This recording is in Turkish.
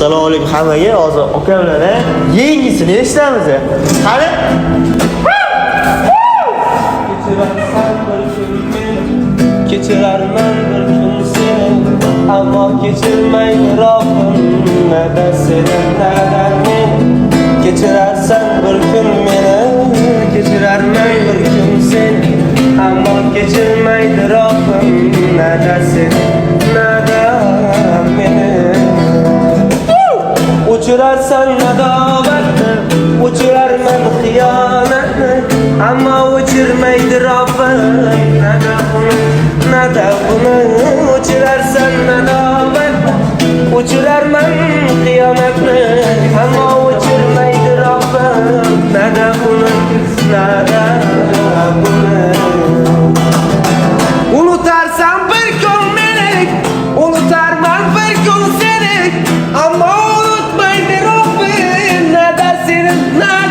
Assalomu alaykum hammaga. Hozir aka bilan yangisini eshitamiz. Qani? Keçirarman bir kun seni Ammo kechirmaydi Robbim Nada seni nada meni Kechirarsan bir kun meni Kechirarman bir kun seni Ammo kechirmaydi Robbim Nada seni Uçurarsan adovatni Uçurarman xiyonatni Ammo uçurmaydi Robbim Nada buni, nada buni Uçurarsan adovatni Uçurarman xiyonatni Ammo uçurmaydi Robbim Nada buni, nada buni Unutarsan bir gün beni Unutarman gün